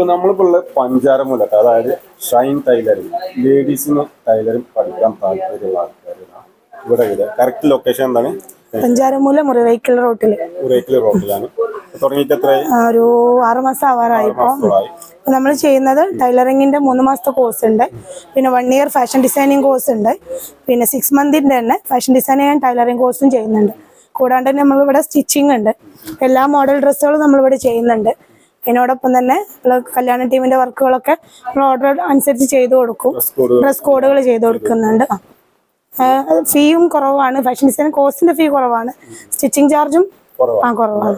ഇപ്പൊ നമ്മളിപ്പോ ഉള്ള പഞ്ചാരമൂലൊക്കെ അതായത് ഷൈൻ ടൈലറിംഗ് ലേഡീസിന് ടൈലറിംഗ് പഠിക്കാൻ താല്പര്യമുള്ള ആൾക്കാരാണ്. ഇവിടെ ഇവിടെ കറക്റ്റ് ലൊക്കേഷൻ എന്താണ്? പഞ്ചാരമൂല മുറിവൈക്കൽ റോട്ടിൽ. മുറിവൈക്കൽ റോട്ടിലാണ്. തുടങ്ങിയിട്ട് ആ, ഒരു ആറ് മാസം ആവാറായി ഇപ്പൊ. നമ്മൾ ചെയ്യുന്നത് ടൈലറിങ്ങിന്റെ മൂന്ന് മാസത്തെ കോഴ്സ് ഉണ്ട്. പിന്നെ one year fashion designing course ഉണ്ട്. പിന്നെ സിക്സ് മന്തിന്റെ തന്നെ ഫാഷൻ ഡിസൈനിങ് ആൻഡ് ടൈലറിങ് കോഴ്സും ചെയ്യുന്നുണ്ട്. കൂടാണ്ട് തന്നെ നമ്മളിവിടെ സ്റ്റിച്ചിങ് ഉണ്ട്. എല്ലാ മോഡൽ ഡ്രസ്സുകളും നമ്മളിവിടെ ചെയ്യുന്നുണ്ട്. ഇതിനോടൊപ്പം തന്നെ കല്യാണ ടീമിന്റെ വർക്കുകളൊക്കെ നമ്മൾ ഓർഡർ അനുസരിച്ച് ചെയ്തു കൊടുക്കും. ഡ്രസ് കോഡുകൾ ചെയ്തു കൊടുക്കുന്നുണ്ട്. ആ. ഫീയും കുറവാണ്. ഫാഷൻ ഡിസൈൻ കോഴ്സിന്റെ ഫീ കുറവാണ്. സ്റ്റിച്ചിങ് ചാർജും ആ കുറവാണ്.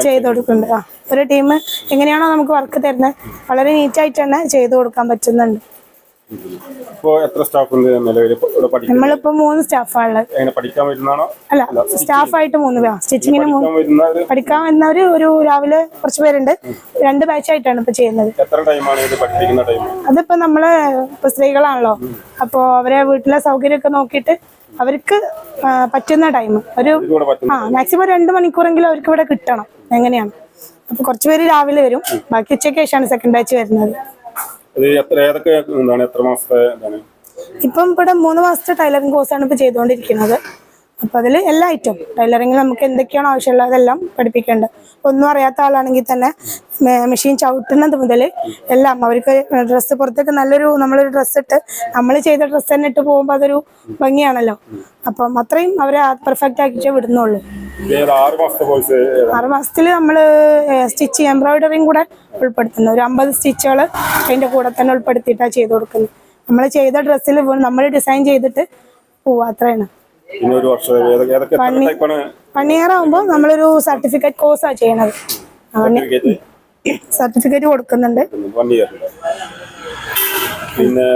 ചെയ്ത് കൊടുക്കുന്നുണ്ട്. ആ. ഒരു ടീം എങ്ങനെയാണോ നമുക്ക് വർക്ക് തരുന്നത് വളരെ നീറ്റായിട്ട് തന്നെ ചെയ്തു കൊടുക്കാൻ പറ്റുന്നുണ്ട്. ഇപ്പോ എത്ര സ്റ്റാഫ് ഉണ്ട് നിലവിൽ ഇവിടെ പഠിക്കുന്നത് നമ്മളിപ്പോ മൂന്ന് സ്റ്റാഫാണുള്ളത് എങ്ങനെ പഠിക്കാൻ വരുന്നതാണോ? അല്ല സ്റ്റാഫായിട്ട് മൂന്ന് പേരാ. സ്റ്റിച്ചിങ്ങിന് മൂന്ന് പഠിക്കാൻ വരുന്നവര് ഒരു രാവിലെ കുറച്ച് പേരുണ്ട്. രണ്ട് ബാച്ച് ആയിട്ടാണ് ഇപ്പൊ ചെയ്യുന്നത്. എത്ര ടൈമാണ് ഇത് പഠിപ്പിക്കുന്ന ടൈം അതിപ്പോ നമ്മൾ ഇപ്പൊ സ്ത്രീകളാണല്ലോ. അപ്പോ അവരെ വീട്ടിലെ സൗകര്യമൊക്കെ നോക്കിയിട്ട് അവർക്ക് പറ്റുന്ന ടൈം ഒരു ആ മാക്സിമം രണ്ട് മണിക്കൂറെങ്കിലും അവർക്ക് ഇവിടെ കിട്ടണം. എങ്ങനെയാണ്? അപ്പൊ കുറച്ചുപേര് രാവിലെ വരും. ബാക്കി ഉച്ചയ്ക്ക് ശേഷമാണ് സെക്കൻഡ് ബാച്ച് വരുന്നത്. എത്ര ഏതൊക്കെ എന്താണ് എത്ര മാസത്തെ ഇപ്പം ഇവിടെ മൂന്ന് മാസത്തെ ടൈലറിംഗ് കോഴ്സ് കോഴ്സാണ് ഇപ്പോൾ ചെയ്തുകൊണ്ടിരിക്കുന്നത്. അപ്പോൾ അതിൽ എല്ലാ ഐറ്റം ടൈലറിംഗ് നമുക്ക് എന്തൊക്കെയാണോ ആവശ്യമുള്ളത് അതെല്ലാം പഠിപ്പിക്കേണ്ടത്. ഒന്നും അറിയാത്ത ആളാണെങ്കിൽ തന്നെ മെഷീൻ ചവിട്ടുന്നത് മുതൽ എല്ലാം അവർക്ക് ഡ്രസ്സ് പുറത്തേക്ക് നല്ലൊരു നമ്മളൊരു ഡ്രസ്സ് ഇട്ട് നമ്മൾ ചെയ്ത ഡ്രസ്സ് തന്നെ ഇട്ട് പോകുമ്പോൾ അതൊരു ഭംഗിയാണല്ലോ. അപ്പം അത്രയും അവരെ പെർഫെക്റ്റ് ആക്കിയിട്ടേ വിടുന്നുള്ളൂ. ആറ് മാസത്തിൽ നമ്മൾ സ്റ്റിച്ച് എംബ്രോയിഡറിയും കൂടെ ഉൾപ്പെടുത്തുന്നു. ഒരു അമ്പത് സ്റ്റിച്ചുകൾ അതിന്റെ കൂടെ തന്നെ ഉൾപ്പെടുത്തിയിട്ടാണ് ചെയ്ത് കൊടുക്കുന്നത്. നമ്മൾ ചെയ്ത ഡ്രസ്സിൽ നമ്മൾ ഡിസൈൻ ചെയ്തിട്ട് പോവാ അത്രയാണ്. വൺ ഇയർ ആകുമ്പോൾ നമ്മളൊരു സർട്ടിഫിക്കറ്റ് കോഴ്സാണ് ചെയ്യണത്. സർട്ടിഫിക്കറ്റ് കൊടുക്കുന്നുണ്ട്. ഞായറ് പിന്നെ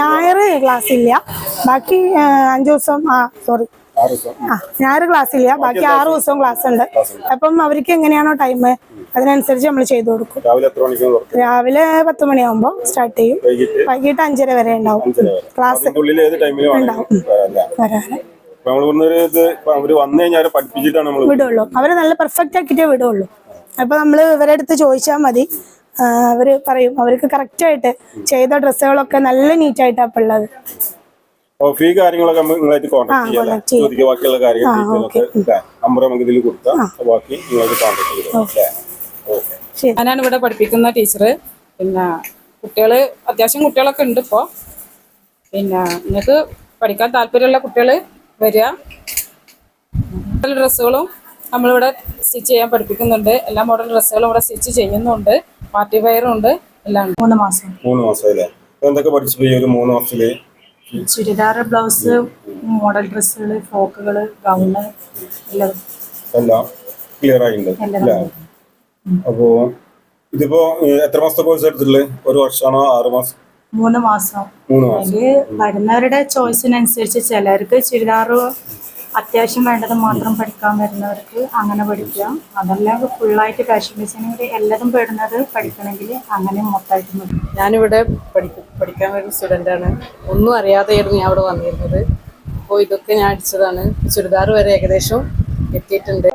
ഞായർ ക്ലാസ് ഇല്ല ബാക്കി അഞ്ചു ദിവസം ആ സോറി ഞായർ ക്ലാസ് ഇല്ല. ബാക്കി ആറ് ദിവസവും ക്ലാസ് ഉണ്ട്. അപ്പം അവർക്ക് എങ്ങനെയാണോ ടൈം അതിനനുസരിച്ച് നമ്മൾ ചെയ്തു കൊടുക്കും. രാവിലെ പത്ത് മണിയാകുമ്പോൾ സ്റ്റാർട്ട് ചെയ്യും. വൈകിട്ട്? അഞ്ചര വരെ ഉണ്ടാവും. ക്ലാസ് നമ്മൾ വിടുള്ളൂ. അവരെ നല്ല പെർഫെക്റ്റ് ആക്കിയിട്ടേ വിടുള്ളൂ. അപ്പൊ നമ്മൾ ഇവരെ അടുത്ത് ചോദിച്ചാൽ മതി. അവർ പറയും. അവർക്ക് കറക്റ്റ് ആയിട്ട് ചെയ്ത ഡ്രസ്സുകളൊക്കെ നല്ല നീറ്റായിട്ടാണ് ഉള്ളത്. ഫീ കാര്യങ്ങളൊക്കെ നിങ്ങളായിട്ട് കോൺടാക്ട് ചെയ്യാം ചോദിക്കുക ബാക്കിയുള്ള കാര്യങ്ങൾ നമ്പർ നമുക്ക് ഇതിൽ കൊടുത്താൽ ബാക്കി നിങ്ങളായിട്ട് കോൺടാക്ട് ചെയ്യാം ഞാനാണ് ഇവിടെ പഠിപ്പിക്കുന്ന ടീച്ചർ പിന്നെ കുട്ടികൾ അത്യാവശ്യം കുട്ടികളൊക്കെ ഉണ്ട് ഇപ്പോൾ പിന്നെ നിങ്ങൾക്ക് പഠിക്കാൻ താല്പര്യമുള്ള കുട്ടികൾ വരിക. മോഡൽ ഡ്രസ്സുകളും നമ്മളിവിടെ സ്റ്റിച്ച് ചെയ്യാൻ പഠിപ്പിക്കുന്നുണ്ട്. എല്ലാ മോഡൽ ഡ്രസ്സുകളും ഇവിടെ സ്റ്റിച്ച് ചെയ്യുന്നുണ്ട്. പാർട്ടി വെയറും ഉണ്ട്. എല്ലാം മൂന്ന് മാസം. മൂന്ന് മാസം അല്ലേ? എന്തൊക്കെ പഠിച്ചു? പോയി ഒരു മൂന്ന് മാസത്തിൽ ചുരിദാർ ബ്ലൗസ് മോഡൽ ഡ്രസ്സുകൾ ഫ്രോക്കുകൾ ഗൗണ് എല്ലാം. എല്ലാം ക്ലിയർ ആയിട്ടുണ്ട് അല്ലേ? അപ്പോ ഇതിപ്പോ എത്ര മാസത്തെ കോഴ്സ് എടുത്തിട്ടുള്ളത്? ഒരു വർഷമാണോ ആറ് മാസം? മൂന്ന് മാസം. മൂന്ന് മാസം. അതിൽ വരുന്നവരുടെ ചോയ്സിനനുസരിച്ച് ചിലർക്ക് ചുരിദാർ അത്യാവശ്യം വേണ്ടത് മാത്രം പഠിക്കാൻ വരുന്നവർക്ക് അങ്ങനെ പഠിക്കാം. അതല്ല ഫുള്ളായിട്ട് ഫാഷൻ ഡിസൈനിങ് എല്ലാതും പെടുന്നത് പഠിക്കണമെങ്കിൽ അങ്ങനെ മൊത്തമായിട്ട് മതി ഞാനിവിടെ പഠിക്കും. പഠിക്കാൻ വരുന്ന സ്റ്റുഡന്റാണ് ഒന്നും അറിയാതെയായിരുന്നു ഞാൻ അവിടെ വന്നിരുന്നത്. അപ്പോൾ ഇതൊക്കെ ഞാൻ അടിച്ചതാണ്. ചുരിദാർ വരെ ഏകദേശം എത്തിയിട്ടുണ്ട്.